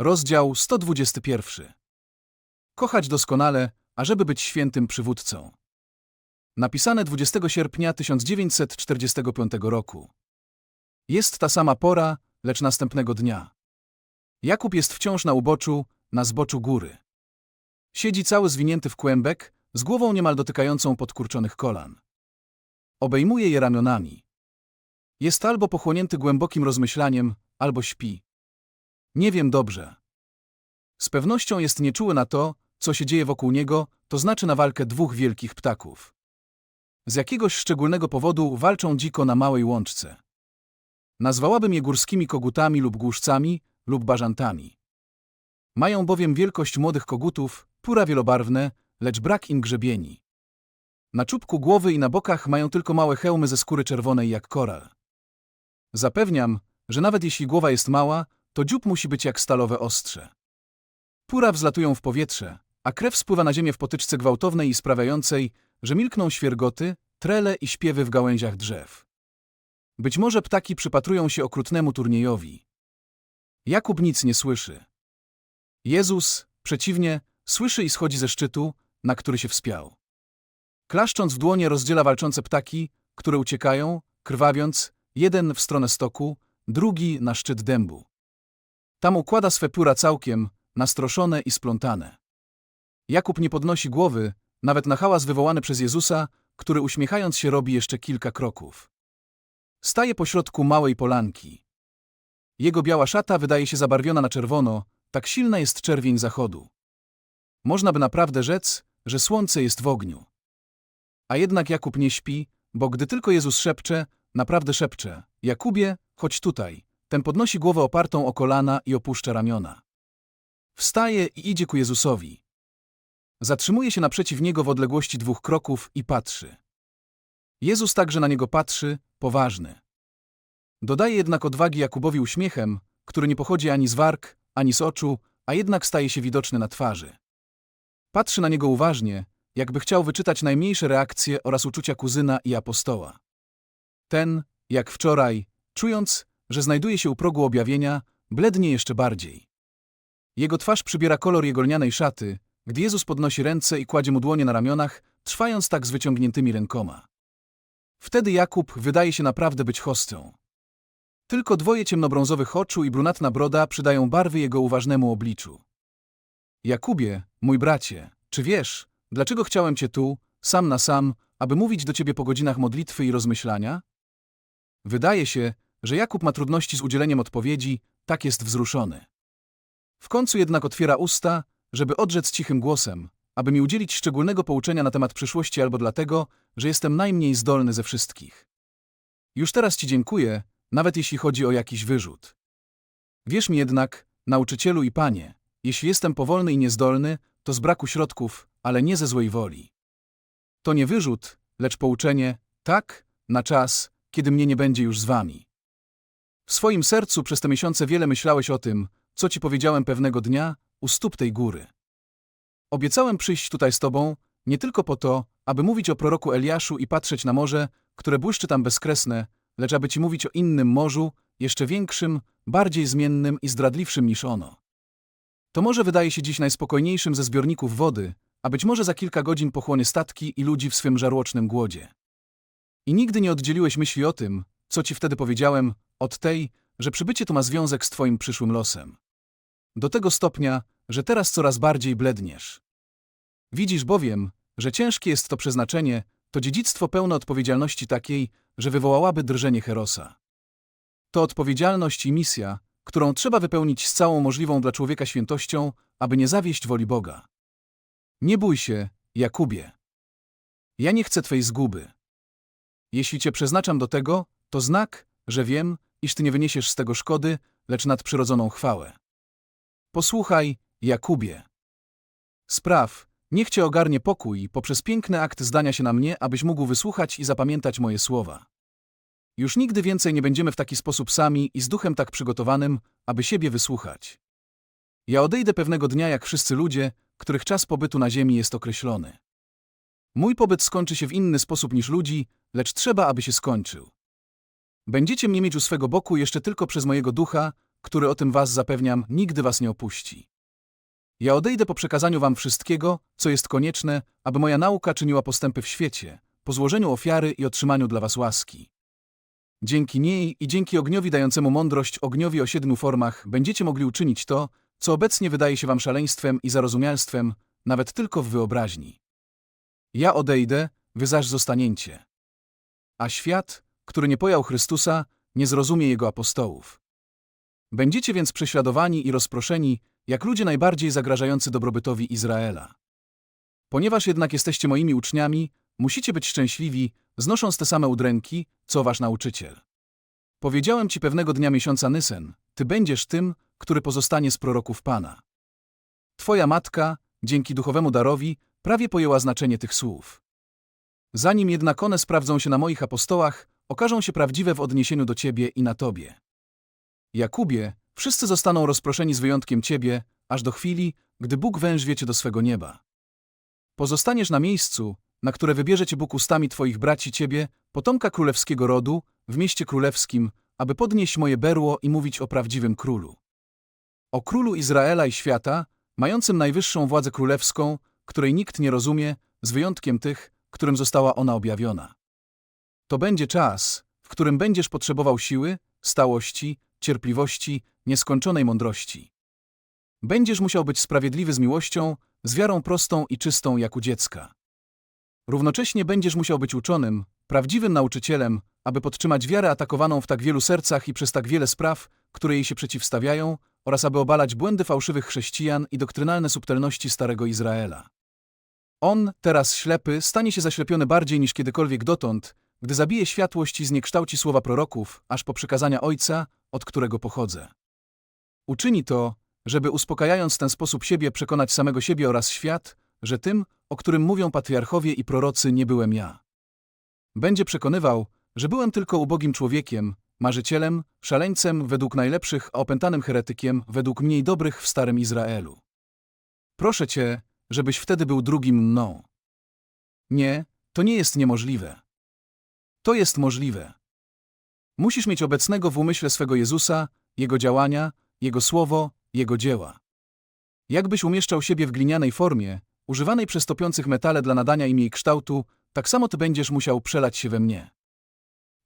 Rozdział 121. Kochać doskonale, ażeby być świętym przywódcą. Napisane 20 sierpnia 1945 roku. Jest ta sama pora, lecz następnego dnia. Jakub jest wciąż na uboczu, na zboczu góry. Siedzi cały zwinięty w kłębek, z głową niemal dotykającą podkurczonych kolan. Obejmuje je ramionami. Jest albo pochłonięty głębokim rozmyślaniem, albo śpi. Nie wiem dobrze. Z pewnością jest nieczuły na to, co się dzieje wokół niego, to znaczy na walkę dwóch wielkich ptaków. Z jakiegoś szczególnego powodu walczą dziko na małej łączce. Nazwałabym je górskimi kogutami lub głuszcami lub bażantami. Mają bowiem wielkość młodych kogutów, pura wielobarwne, lecz brak im grzebieni. Na czubku głowy i na bokach mają tylko małe hełmy ze skóry czerwonej jak koral. Zapewniam, że nawet jeśli głowa jest mała, to dziób musi być jak stalowe ostrze. Pura wzlatują w powietrze, a krew spływa na ziemię w potyczce gwałtownej i sprawiającej, że milkną świergoty, trele i śpiewy w gałęziach drzew. Być może ptaki przypatrują się okrutnemu turniejowi. Jakub nic nie słyszy. Jezus, przeciwnie, słyszy i schodzi ze szczytu, na który się wspiął. Klaszcząc w dłonie rozdziela walczące ptaki, które uciekają, krwawiąc, jeden w stronę stoku, drugi na szczyt dębu. Tam układa swe pióra całkiem, nastroszone i splątane. Jakub nie podnosi głowy, nawet na hałas wywołany przez Jezusa, który uśmiechając się robi jeszcze kilka kroków. Staje pośrodku małej polanki. Jego biała szata wydaje się zabarwiona na czerwono, tak silna jest czerwień zachodu. Można by naprawdę rzec, że słońce jest w ogniu. A jednak Jakub nie śpi, bo gdy tylko Jezus szepcze, naprawdę szepcze, Jakubie, chodź tutaj, ten podnosi głowę opartą o kolana i opuszcza ramiona. Wstaje i idzie ku Jezusowi. Zatrzymuje się naprzeciw niego w odległości dwóch kroków i patrzy. Jezus także na niego patrzy, poważny. Dodaje jednak odwagi Jakubowi uśmiechem, który nie pochodzi ani z warg, ani z oczu, a jednak staje się widoczny na twarzy. Patrzy na niego uważnie, jakby chciał wyczytać najmniejsze reakcje oraz uczucia kuzyna i apostoła. Ten, jak wczoraj, czując, że znajduje się u progu objawienia, blednie jeszcze bardziej. Jego twarz przybiera kolor jego lnianej szaty, gdy Jezus podnosi ręce i kładzie mu dłonie na ramionach, trwając tak z wyciągniętymi rękoma. Wtedy Jakub wydaje się naprawdę być hostą. Tylko dwoje ciemnobrązowych oczu i brunatna broda przydają barwy jego uważnemu obliczu. Jakubie, mój bracie, czy wiesz, dlaczego chciałem cię tu, sam na sam, aby mówić do ciebie po godzinach modlitwy i rozmyślania? Wydaje się, że Jakub ma trudności z udzieleniem odpowiedzi, tak jest wzruszony. W końcu jednak otwiera usta, żeby odrzec cichym głosem, aby mi udzielić szczególnego pouczenia na temat przyszłości albo dlatego, że jestem najmniej zdolny ze wszystkich. Już teraz ci dziękuję, nawet jeśli chodzi o jakiś wyrzut. Wierz mi jednak, nauczycielu i panie, jeśli jestem powolny i niezdolny, to z braku środków, ale nie ze złej woli. To nie wyrzut, lecz pouczenie, tak, na czas, kiedy mnie nie będzie już z wami. W swoim sercu przez te miesiące wiele myślałeś o tym, co ci powiedziałem pewnego dnia u stóp tej góry. Obiecałem przyjść tutaj z tobą nie tylko po to, aby mówić o proroku Eliaszu i patrzeć na morze, które błyszczy tam bezkresne, lecz aby ci mówić o innym morzu, jeszcze większym, bardziej zmiennym i zdradliwszym niż ono. To morze wydaje się dziś najspokojniejszym ze zbiorników wody, a być może za kilka godzin pochłonie statki i ludzi w swym żarłocznym głodzie. I nigdy nie oddzieliłeś myśli o tym, co ci wtedy powiedziałem, od tej, że przybycie tu ma związek z twoim przyszłym losem. Do tego stopnia, że teraz coraz bardziej bledniesz. Widzisz bowiem, że ciężkie jest to przeznaczenie, to dziedzictwo pełne odpowiedzialności takiej, że wywołałaby drżenie Herosa. To odpowiedzialność i misja, którą trzeba wypełnić z całą możliwą dla człowieka świętością, aby nie zawieść woli Boga. Nie bój się, Jakubie. Ja nie chcę twej zguby. Jeśli cię przeznaczam do tego, to znak, że wiem, iż ty nie wyniesiesz z tego szkody, lecz nadprzyrodzoną chwałę. Posłuchaj, Jakubie. Spraw, niech cię ogarnie pokój poprzez piękny akt zdania się na mnie, abyś mógł wysłuchać i zapamiętać moje słowa. Już nigdy więcej nie będziemy w taki sposób sami i z duchem tak przygotowanym, aby siebie wysłuchać. Ja odejdę pewnego dnia jak wszyscy ludzie, których czas pobytu na ziemi jest określony. Mój pobyt skończy się w inny sposób niż ludzi, lecz trzeba, aby się skończył. Będziecie mnie mieć u swego boku jeszcze tylko przez mojego ducha, który o tym was zapewniam, nigdy was nie opuści. Ja odejdę po przekazaniu wam wszystkiego, co jest konieczne, aby moja nauka czyniła postępy w świecie, po złożeniu ofiary i otrzymaniu dla was łaski. Dzięki niej i dzięki ogniowi dającemu mądrość ogniowi o siedmiu formach będziecie mogli uczynić to, co obecnie wydaje się wam szaleństwem i zarozumialstwem, nawet tylko w wyobraźni. Ja odejdę, wy zaś zostaniecie. A świat, który nie pojął Chrystusa, nie zrozumie Jego apostołów. Będziecie więc prześladowani i rozproszeni, jak ludzie najbardziej zagrażający dobrobytowi Izraela. Ponieważ jednak jesteście moimi uczniami, musicie być szczęśliwi, znosząc te same udręki, co wasz nauczyciel. Powiedziałem ci pewnego dnia miesiąca Nysen, ty będziesz tym, który pozostanie z proroków Pana. Twoja matka, dzięki duchowemu darowi, prawie pojęła znaczenie tych słów. Zanim jednak one sprawdzą się na moich apostołach, okażą się prawdziwe w odniesieniu do ciebie i na tobie. Jakubie, wszyscy zostaną rozproszeni z wyjątkiem ciebie, aż do chwili, gdy Bóg wężwie cię do swego nieba. Pozostaniesz na miejscu, na które wybierze cię Bóg ustami twoich braci ciebie, potomka królewskiego rodu, w mieście królewskim, aby podnieść moje berło i mówić o prawdziwym królu. O królu Izraela i świata, mającym najwyższą władzę królewską, której nikt nie rozumie, z wyjątkiem tych, którym została ona objawiona. To będzie czas, w którym będziesz potrzebował siły, stałości, cierpliwości, nieskończonej mądrości. Będziesz musiał być sprawiedliwy z miłością, z wiarą prostą i czystą jak u dziecka. Równocześnie będziesz musiał być uczonym, prawdziwym nauczycielem, aby podtrzymać wiarę atakowaną w tak wielu sercach i przez tak wiele spraw, które jej się przeciwstawiają, oraz aby obalać błędy fałszywych chrześcijan i doktrynalne subtelności Starego Izraela. On, teraz ślepy, stanie się zaślepiony bardziej niż kiedykolwiek dotąd, gdy zabije światłość i zniekształci słowa proroków, aż po przykazania Ojca, od którego pochodzę. Uczyni to, żeby uspokajając w ten sposób siebie przekonać samego siebie oraz świat, że tym, o którym mówią patriarchowie i prorocy, nie byłem ja. Będzie przekonywał, że byłem tylko ubogim człowiekiem, marzycielem, szaleńcem według najlepszych, a opętanym heretykiem według mniej dobrych w starym Izraelu. Proszę cię, żebyś wtedy był drugim mną. Nie, to nie jest niemożliwe. To jest możliwe. Musisz mieć obecnego w umyśle swego Jezusa, Jego działania, Jego słowo, Jego dzieła. Jakbyś umieszczał siebie w glinianej formie, używanej przez topiących metale dla nadania im jej kształtu, tak samo ty będziesz musiał przelać się we mnie.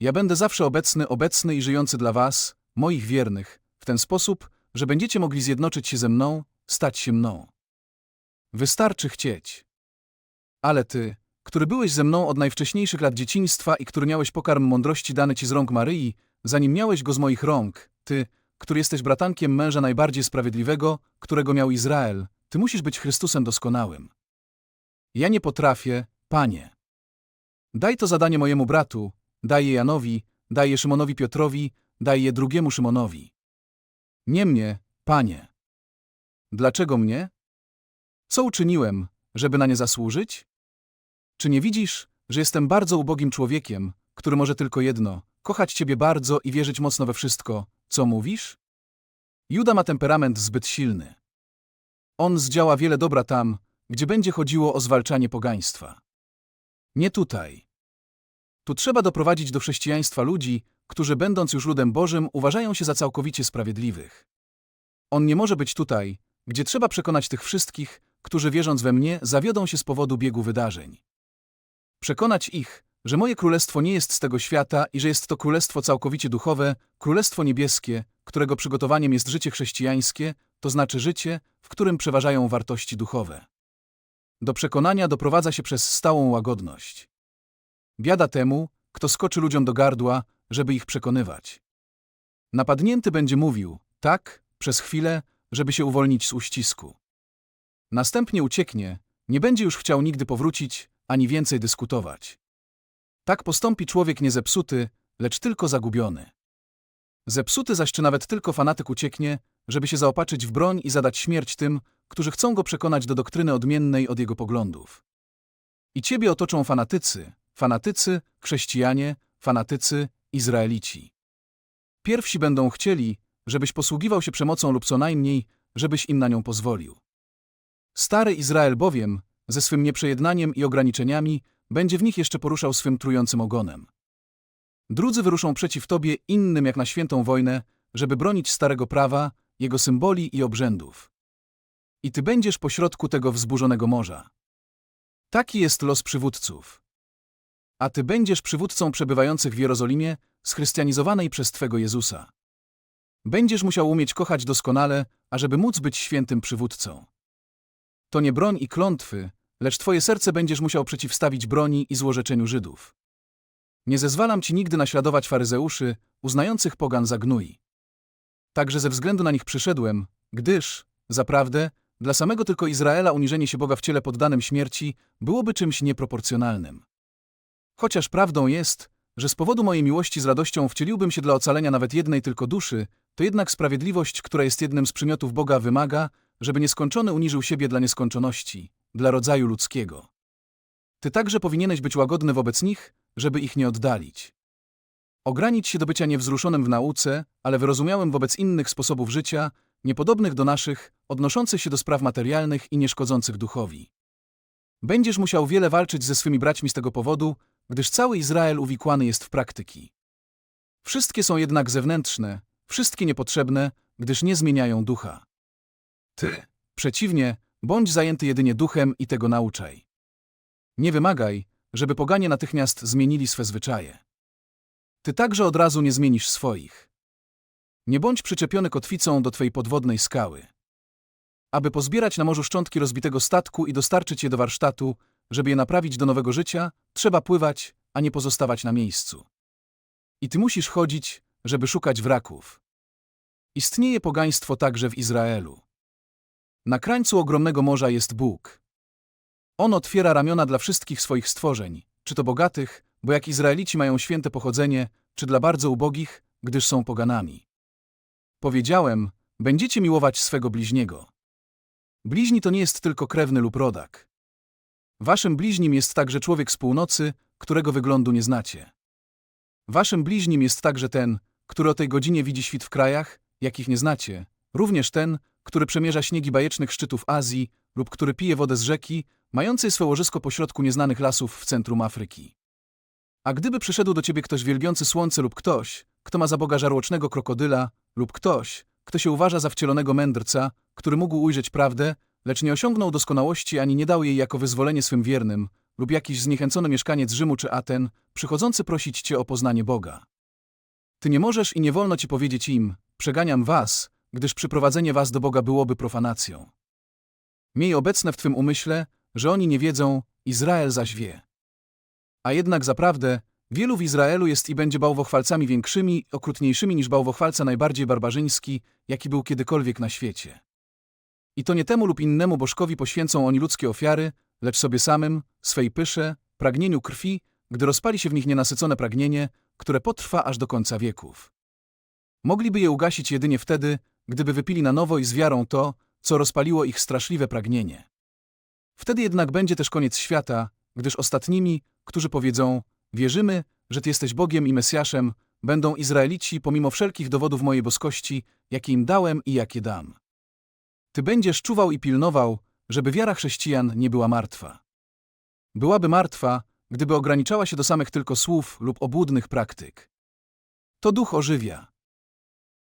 Ja będę zawsze obecny, obecny i żyjący dla was, moich wiernych, w ten sposób, że będziecie mogli zjednoczyć się ze mną, stać się mną. Wystarczy chcieć. Ale ty, który byłeś ze mną od najwcześniejszych lat dzieciństwa i który miałeś pokarm mądrości dany ci z rąk Maryi, zanim miałeś go z moich rąk, ty, który jesteś bratankiem męża najbardziej sprawiedliwego, którego miał Izrael, ty musisz być Chrystusem doskonałym. Ja nie potrafię, panie. Daj to zadanie mojemu bratu, daj je Janowi, daj je Szymonowi Piotrowi, daj je drugiemu Szymonowi. Nie mnie, panie. Dlaczego mnie? Co uczyniłem, żeby na nie zasłużyć? Czy nie widzisz, że jestem bardzo ubogim człowiekiem, który może tylko jedno kochać ciebie bardzo i wierzyć mocno we wszystko, co mówisz? Juda ma temperament zbyt silny. On zdziała wiele dobra tam, gdzie będzie chodziło o zwalczanie pogaństwa. Nie tutaj. Tu trzeba doprowadzić do chrześcijaństwa ludzi, którzy będąc już ludem Bożym uważają się za całkowicie sprawiedliwych. On nie może być tutaj, gdzie trzeba przekonać tych wszystkich, którzy wierząc we mnie zawiodą się z powodu biegu wydarzeń. Przekonać ich, że moje królestwo nie jest z tego świata i że jest to królestwo całkowicie duchowe, królestwo niebieskie, którego przygotowaniem jest życie chrześcijańskie, to znaczy życie, w którym przeważają wartości duchowe. Do przekonania doprowadza się przez stałą łagodność. Biada temu, kto skoczy ludziom do gardła, żeby ich przekonywać. Napadnięty będzie mówił, tak, przez chwilę, żeby się uwolnić z uścisku. Następnie ucieknie, nie będzie już chciał nigdy powrócić, ani więcej dyskutować. Tak postąpi człowiek nie zepsuty, lecz tylko zagubiony. Zepsuty zaś czy nawet tylko fanatyk ucieknie, żeby się zaopatrzyć w broń i zadać śmierć tym, którzy chcą go przekonać do doktryny odmiennej od jego poglądów. I ciebie otoczą fanatycy, fanatycy, chrześcijanie, fanatycy, Izraelici. Pierwsi będą chcieli, żebyś posługiwał się przemocą lub co najmniej, żebyś im na nią pozwolił. Stary Izrael bowiem, ze swym nieprzejednaniem i ograniczeniami, będzie w nich jeszcze poruszał swym trującym ogonem. Drudzy wyruszą przeciw tobie innym jak na świętą wojnę, żeby bronić starego prawa, jego symboli i obrzędów. I ty będziesz pośrodku tego wzburzonego morza. Taki jest los przywódców. A ty będziesz przywódcą przebywających w Jerozolimie, schrystianizowanej przez Twego Jezusa. Będziesz musiał umieć kochać doskonale, ażeby móc być świętym przywódcą. To nie broń i klątwy, lecz Twoje serce będziesz musiał przeciwstawić broni i złorzeczeniu Żydów. Nie zezwalam Ci nigdy naśladować faryzeuszy, uznających pogan za gnój. Także ze względu na nich przyszedłem, gdyż, zaprawdę, dla samego tylko Izraela uniżenie się Boga w ciele poddanym śmierci byłoby czymś nieproporcjonalnym. Chociaż prawdą jest, że z powodu mojej miłości z radością wcieliłbym się dla ocalenia nawet jednej tylko duszy, to jednak sprawiedliwość, która jest jednym z przymiotów Boga, wymaga, żeby nieskończony uniżył siebie dla nieskończoności, dla rodzaju ludzkiego. Ty także powinieneś być łagodny wobec nich, żeby ich nie oddalić. Ogranić się do bycia niewzruszonym w nauce, ale wyrozumiałym wobec innych sposobów życia, niepodobnych do naszych, odnoszących się do spraw materialnych i nieszkodzących duchowi. Będziesz musiał wiele walczyć ze swymi braćmi z tego powodu, gdyż cały Izrael uwikłany jest w praktyki. Wszystkie są jednak zewnętrzne, wszystkie niepotrzebne, gdyż nie zmieniają ducha. Ty, przeciwnie, bądź zajęty jedynie duchem i tego nauczaj. Nie wymagaj, żeby poganie natychmiast zmienili swe zwyczaje. Ty także od razu nie zmienisz swoich. Nie bądź przyczepiony kotwicą do twej podwodnej skały. Aby pozbierać na morzu szczątki rozbitego statku i dostarczyć je do warsztatu, żeby je naprawić do nowego życia, trzeba pływać, a nie pozostawać na miejscu. I ty musisz chodzić, żeby szukać wraków. Istnieje pogaństwo także w Izraelu. Na krańcu ogromnego morza jest Bóg. On otwiera ramiona dla wszystkich swoich stworzeń, czy to bogatych, bo jak Izraelici mają święte pochodzenie, czy dla bardzo ubogich, gdyż są poganami. Powiedziałem, będziecie miłować swego bliźniego. Bliźni to nie jest tylko krewny lub rodak. Waszym bliźnim jest także człowiek z północy, którego wyglądu nie znacie. Waszym bliźnim jest także ten, który o tej godzinie widzi świt w krajach, jakich nie znacie, również ten, który przemierza śniegi bajecznych szczytów Azji lub który pije wodę z rzeki, mającej swe łożysko pośrodku nieznanych lasów w centrum Afryki. A gdyby przyszedł do ciebie ktoś wielbiący słońce lub ktoś, kto ma za Boga żarłocznego krokodyla, lub ktoś, kto się uważa za wcielonego mędrca, który mógł ujrzeć prawdę, lecz nie osiągnął doskonałości ani nie dał jej jako wyzwolenie swym wiernym, lub jakiś zniechęcony mieszkaniec Rzymu czy Aten, przychodzący prosić cię o poznanie Boga. Ty nie możesz i nie wolno ci powiedzieć im, przeganiam was, gdyż przyprowadzenie was do Boga byłoby profanacją. Miej obecne w twym umyśle, że oni nie wiedzą, Izrael zaś wie. A jednak zaprawdę, wielu w Izraelu jest i będzie bałwochwalcami większymi, okrutniejszymi niż bałwochwalca najbardziej barbarzyński, jaki był kiedykolwiek na świecie. I to nie temu lub innemu bożkowi poświęcą oni ludzkie ofiary, lecz sobie samym, swej pysze, pragnieniu krwi, gdy rozpali się w nich nienasycone pragnienie, które potrwa aż do końca wieków. Mogliby je ugasić jedynie wtedy, gdyby wypili na nowo i z wiarą to, co rozpaliło ich straszliwe pragnienie. Wtedy jednak będzie też koniec świata, gdyż ostatnimi, którzy powiedzą, wierzymy, że Ty jesteś Bogiem i Mesjaszem, będą Izraelici pomimo wszelkich dowodów mojej boskości, jakie im dałem i jakie dam. Ty będziesz czuwał i pilnował, żeby wiara chrześcijan nie była martwa. Byłaby martwa, gdyby ograniczała się do samych tylko słów lub obłudnych praktyk. To duch ożywia.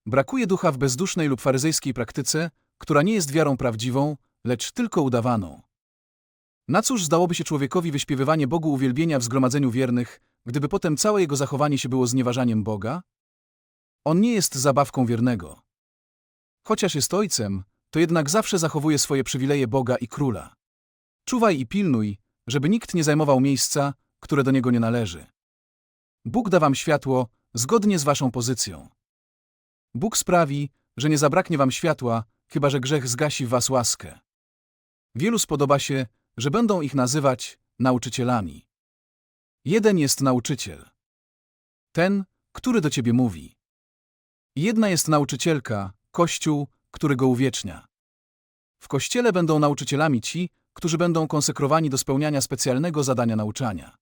Brakuje ducha w bezdusznej lub faryzejskiej praktyce, która nie jest wiarą prawdziwą, lecz tylko udawaną. Na cóż zdałoby się człowiekowi wyśpiewywanie Bogu uwielbienia w zgromadzeniu wiernych, gdyby potem całe jego zachowanie się było znieważaniem Boga? On nie jest zabawką wiernego. Chociaż jest ojcem, to jednak zawsze zachowuje swoje przywileje Boga i króla. Czuwaj i pilnuj, żeby nikt nie zajmował miejsca, które do niego nie należy. Bóg da wam światło zgodnie z waszą pozycją. Bóg sprawi, że nie zabraknie wam światła, chyba że grzech zgasi w was łaskę. Wielu spodoba się, że będą ich nazywać nauczycielami. Jeden jest nauczyciel. Ten, który do ciebie mówi. Jedna jest nauczycielka, Kościół, który go uwiecznia. W Kościele będą nauczycielami ci, którzy będą konsekrowani do spełniania specjalnego zadania nauczania.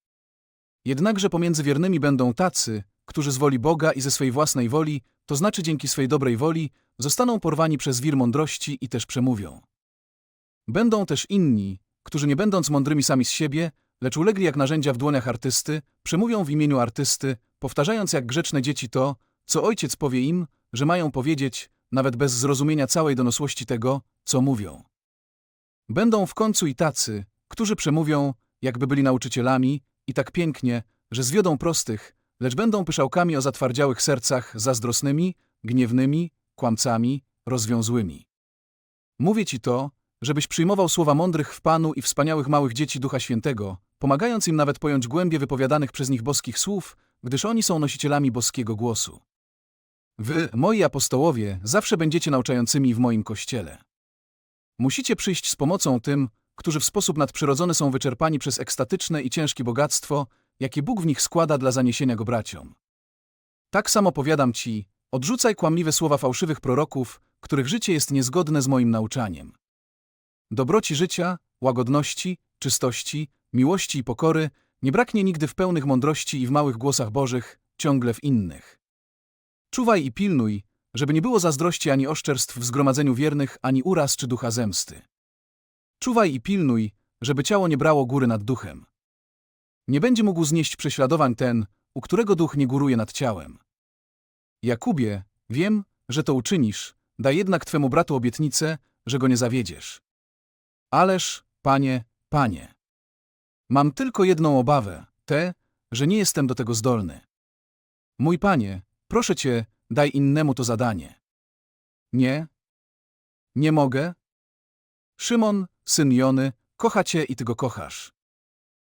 Jednakże pomiędzy wiernymi będą tacy, którzy z woli Boga i ze swej własnej woli, to znaczy dzięki swej dobrej woli, zostaną porwani przez wir mądrości i też przemówią. Będą też inni, którzy nie będąc mądrymi sami z siebie, lecz ulegli jak narzędzia w dłoniach artysty, przemówią w imieniu artysty, powtarzając jak grzeczne dzieci to, co ojciec powie im, że mają powiedzieć, nawet bez zrozumienia całej donosłości tego, co mówią. Będą w końcu i tacy, którzy przemówią, jakby byli nauczycielami, i tak pięknie, że zwiodą prostych, lecz będą pyszałkami o zatwardziałych sercach zazdrosnymi, gniewnymi, kłamcami, rozwiązłymi. Mówię ci to, żebyś przyjmował słowa mądrych w Panu i wspaniałych małych dzieci Ducha Świętego, pomagając im nawet pojąć głębie wypowiadanych przez nich boskich słów, gdyż oni są nosicielami boskiego głosu. Wy, moi apostołowie, zawsze będziecie nauczającymi w moim kościele. Musicie przyjść z pomocą tym, którzy w sposób nadprzyrodzony są wyczerpani przez ekstatyczne i ciężkie bogactwo, jakie Bóg w nich składa dla zaniesienia go braciom. Tak samo powiadam ci, odrzucaj kłamliwe słowa fałszywych proroków, których życie jest niezgodne z moim nauczaniem. Dobroci życia, łagodności, czystości, miłości i pokory nie braknie nigdy w pełnych mądrości i w małych głosach bożych, ciągle w innych. Czuwaj i pilnuj, żeby nie było zazdrości ani oszczerstw w zgromadzeniu wiernych, ani uraz czy ducha zemsty. Czuwaj i pilnuj, żeby ciało nie brało góry nad duchem. Nie będzie mógł znieść prześladowań ten, u którego duch nie góruje nad ciałem. Jakubie, wiem, że to uczynisz, daj jednak twemu bratu obietnicę, że go nie zawiedziesz. Ależ, panie, panie. Mam tylko jedną obawę, tę, że nie jestem do tego zdolny. Mój panie, proszę cię, daj innemu to zadanie. Nie? Nie mogę? Szymon, syn Jony, kocha cię i ty go kochasz.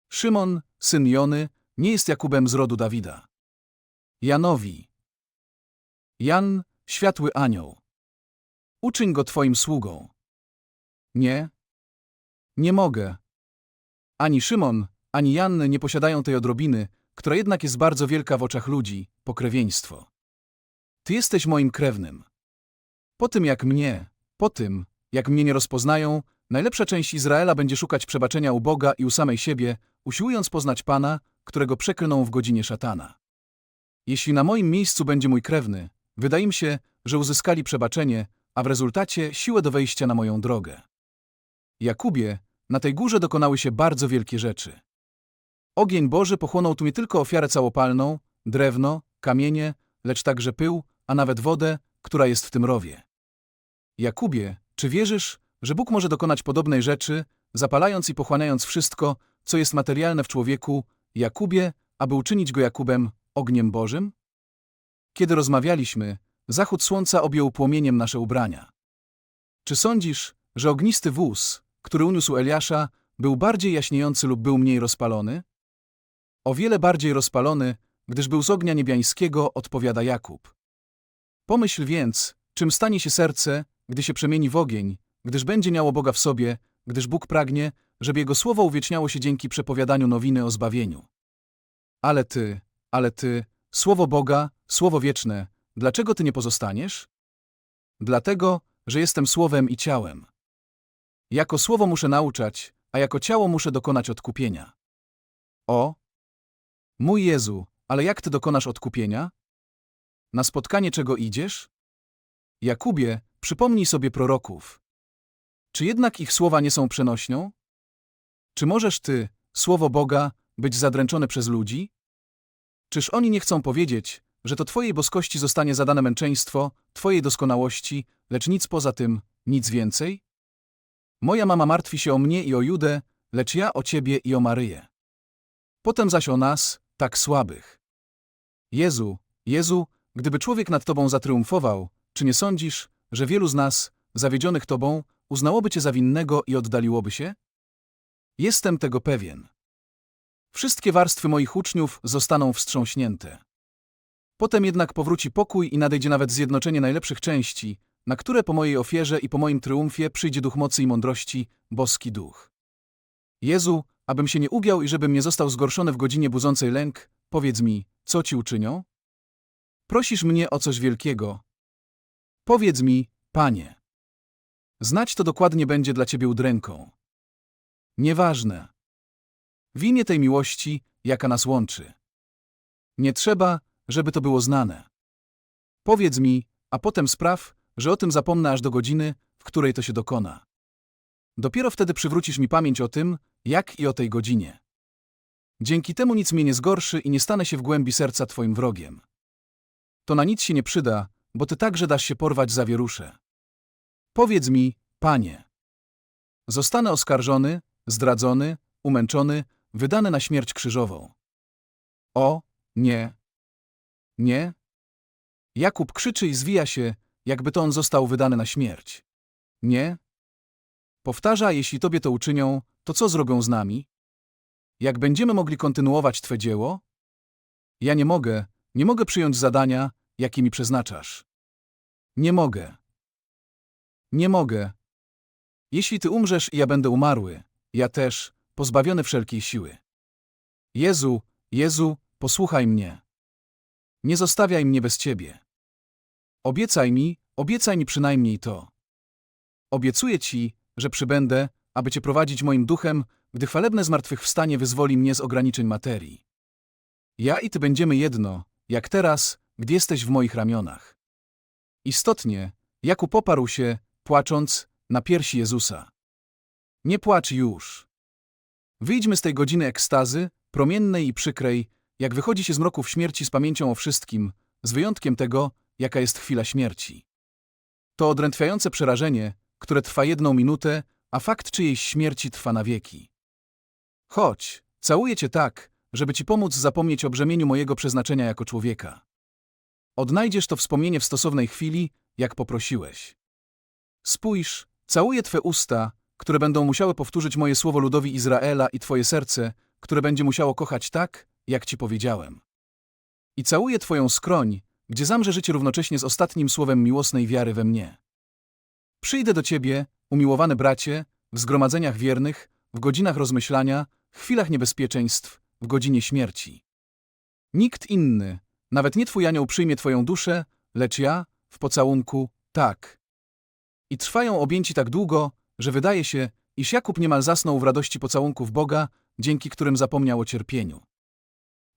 Szymon, syn Jony, nie jest Jakubem z rodu Dawida. Janowi. Jan, światły anioł. Uczyń go twoim sługą. Nie? Nie mogę. Ani Szymon, ani Jan nie posiadają tej odrobiny, która jednak jest bardzo wielka w oczach ludzi, pokrewieństwo. Ty jesteś moim krewnym. Po tym jak mnie, po tym, jak mnie nie rozpoznają, najlepsza część Izraela będzie szukać przebaczenia u Boga i u samej siebie, usiłując poznać Pana, którego przeklną w godzinie szatana. Jeśli na moim miejscu będzie mój krewny, wydaje mi się, że uzyskali przebaczenie, a w rezultacie siłę do wejścia na moją drogę. Jakubie, na tej górze dokonały się bardzo wielkie rzeczy. Ogień Boży pochłonął tu nie tylko ofiarę całopalną, drewno, kamienie, lecz także pył, a nawet wodę, która jest w tym rowie. Jakubie, czy wierzysz, że Bóg może dokonać podobnej rzeczy, zapalając i pochłaniając wszystko, co jest materialne w człowieku, Jakubie, aby uczynić go Jakubem, ogniem Bożym? Kiedy rozmawialiśmy, zachód słońca objął płomieniem nasze ubrania. Czy sądzisz, że ognisty wóz, który uniósł Eliasza, był bardziej jaśniejący lub był mniej rozpalony? O wiele bardziej rozpalony, gdyż był z ognia niebiańskiego, odpowiada Jakub. Pomyśl więc, czym stanie się serce, gdy się przemieni w ogień, gdyż będzie miało Boga w sobie, gdyż Bóg pragnie, żeby Jego słowo uwieczniało się dzięki przepowiadaniu nowiny o zbawieniu. Ale Ty, ale Ty, słowo Boga, słowo wieczne, dlaczego Ty nie pozostaniesz? Dlatego, że jestem słowem i ciałem. Jako słowo muszę nauczać, a jako ciało muszę dokonać odkupienia. O! Mój Jezu, ale jak Ty dokonasz odkupienia? Na spotkanie czego idziesz? Jakubie, przypomnij sobie proroków. Czy jednak ich słowa nie są przenośnią? Czy możesz Ty, słowo Boga, być zadręczony przez ludzi? Czyż oni nie chcą powiedzieć, że to Twojej boskości zostanie zadane męczeństwo, Twojej doskonałości, lecz nic poza tym, nic więcej? Moja mama martwi się o mnie i o Judę, lecz ja o Ciebie i o Maryję. Potem zaś o nas, tak słabych. Jezu, Jezu, gdyby człowiek nad Tobą zatriumfował, czy nie sądzisz, że wielu z nas, zawiedzionych Tobą, uznałoby Cię za winnego i oddaliłoby się? Jestem tego pewien. Wszystkie warstwy moich uczniów zostaną wstrząśnięte. Potem jednak powróci pokój i nadejdzie nawet zjednoczenie najlepszych części, na które po mojej ofierze i po moim triumfie przyjdzie duch mocy i mądrości, boski duch. Jezu, abym się nie ugiął i żebym nie został zgorszony w godzinie budzącej lęk, powiedz mi, co ci uczynią? Prosisz mnie o coś wielkiego. Powiedz mi, Panie. Znać to dokładnie będzie dla ciebie udręką. Nieważne. W imię tej miłości, jaka nas łączy. Nie trzeba, żeby to było znane. Powiedz mi, a potem spraw, że o tym zapomnę aż do godziny, w której to się dokona. Dopiero wtedy przywrócisz mi pamięć o tym, jak i o tej godzinie. Dzięki temu nic mnie nie zgorszy i nie stanę się w głębi serca Twoim wrogiem. To na nic się nie przyda, bo ty także dasz się porwać za wierusze. Powiedz mi, panie. Zostanę oskarżony, zdradzony, umęczony, wydany na śmierć krzyżową. O, nie. Nie? Jakub krzyczy i zwija się, jakby to on został wydany na śmierć. Nie? Powtarza, jeśli tobie to uczynią, to co zrobią z nami? Jak będziemy mogli kontynuować twe dzieło? Ja nie mogę, nie mogę przyjąć zadania, jakie mi przeznaczasz. Nie mogę. Nie mogę. Jeśli ty umrzesz i ja będę umarły, ja też, pozbawiony wszelkiej siły. Jezu, Jezu, posłuchaj mnie. Nie zostawiaj mnie bez ciebie. Obiecaj mi, obiecaj mi przynajmniej to. Obiecuję ci, że przybędę, aby cię prowadzić moim duchem, gdy chwalebne zmartwychwstanie wyzwoli mnie z ograniczeń materii. Ja i ty będziemy jedno, jak teraz, gdy jesteś w moich ramionach. Istotnie, Jakub poparł się, płacząc, na piersi Jezusa. Nie płacz już. Wyjdźmy z tej godziny ekstazy, promiennej i przykrej, jak wychodzi się z mroków śmierci z pamięcią o wszystkim, z wyjątkiem tego, jaka jest chwila śmierci. To odrętwiające przerażenie, które trwa jedną minutę, a fakt czyjejś śmierci trwa na wieki. Chodź, całuję cię tak, żeby ci pomóc zapomnieć o brzemieniu mojego przeznaczenia jako człowieka. Odnajdziesz to wspomnienie w stosownej chwili, jak poprosiłeś. Spójrz, całuję twe usta, które będą musiały powtórzyć moje słowo ludowi Izraela i twoje serce, które będzie musiało kochać tak, jak ci powiedziałem. I całuję twoją skroń, gdzie zamrze życie równocześnie z ostatnim słowem miłosnej wiary we mnie. Przyjdę do ciebie, umiłowany bracie, w zgromadzeniach wiernych, w godzinach rozmyślania, chwilach niebezpieczeństw, w godzinie śmierci. Nikt inny, nawet nie twój anioł przyjmie twoją duszę, lecz ja, w pocałunku, tak. I trwają objęci tak długo, że wydaje się, iż Jakub niemal zasnął w radości pocałunków Boga, dzięki którym zapomniał o cierpieniu.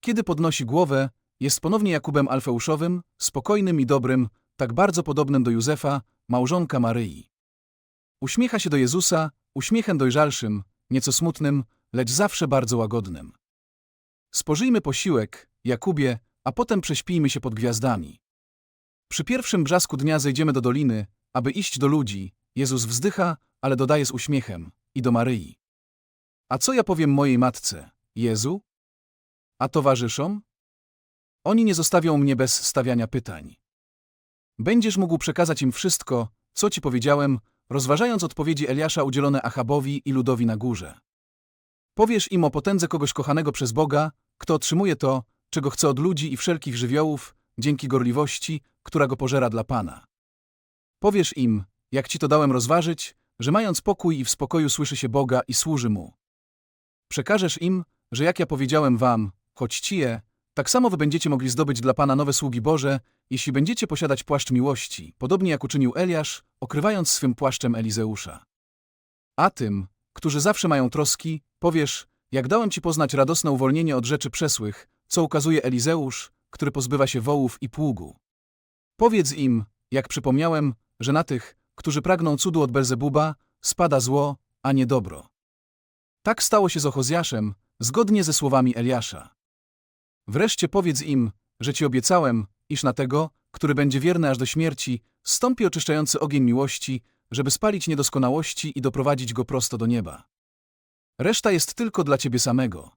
Kiedy podnosi głowę, jest ponownie Jakubem Alfeuszowym, spokojnym i dobrym, tak bardzo podobnym do Józefa, małżonka Maryi. Uśmiecha się do Jezusa, uśmiechem dojrzalszym, nieco smutnym, lecz zawsze bardzo łagodnym. Spożyjmy posiłek, Jakubie, a potem prześpijmy się pod gwiazdami. Przy pierwszym brzasku dnia zejdziemy do doliny, aby iść do ludzi. Jezus wzdycha, ale dodaje z uśmiechem, i do Maryi. A co ja powiem mojej matce, Jezu? A towarzyszom? Oni nie zostawią mnie bez stawiania pytań. Będziesz mógł przekazać im wszystko, co ci powiedziałem, rozważając odpowiedzi Eliasza udzielone Achabowi i ludowi na górze. Powiesz im o potędze kogoś kochanego przez Boga, kto otrzymuje to, czego chce od ludzi i wszelkich żywiołów, dzięki gorliwości, która go pożera dla Pana. Powiesz im, jak ci to dałem rozważyć, że mając pokój i w spokoju słyszy się Boga i służy Mu. Przekażesz im, że jak ja powiedziałem wam, choć ci je, tak samo wy będziecie mogli zdobyć dla Pana nowe sługi Boże, jeśli będziecie posiadać płaszcz miłości, podobnie jak uczynił Eliasz, okrywając swym płaszczem Elizeusza. A tym, którzy zawsze mają troski, powiesz, jak dałem ci poznać radosne uwolnienie od rzeczy przesłych, co ukazuje Elizeusz, który pozbywa się wołów i pługu. Powiedz im, jak przypomniałem, że na tych, którzy pragną cudu od Belzebuba, spada zło, a nie dobro. Tak stało się z Ochozjaszem, zgodnie ze słowami Eliasza. Wreszcie powiedz im, że ci obiecałem, iż na tego, który będzie wierny aż do śmierci, stąpi oczyszczający ogień miłości, żeby spalić niedoskonałości i doprowadzić go prosto do nieba. Reszta jest tylko dla ciebie samego.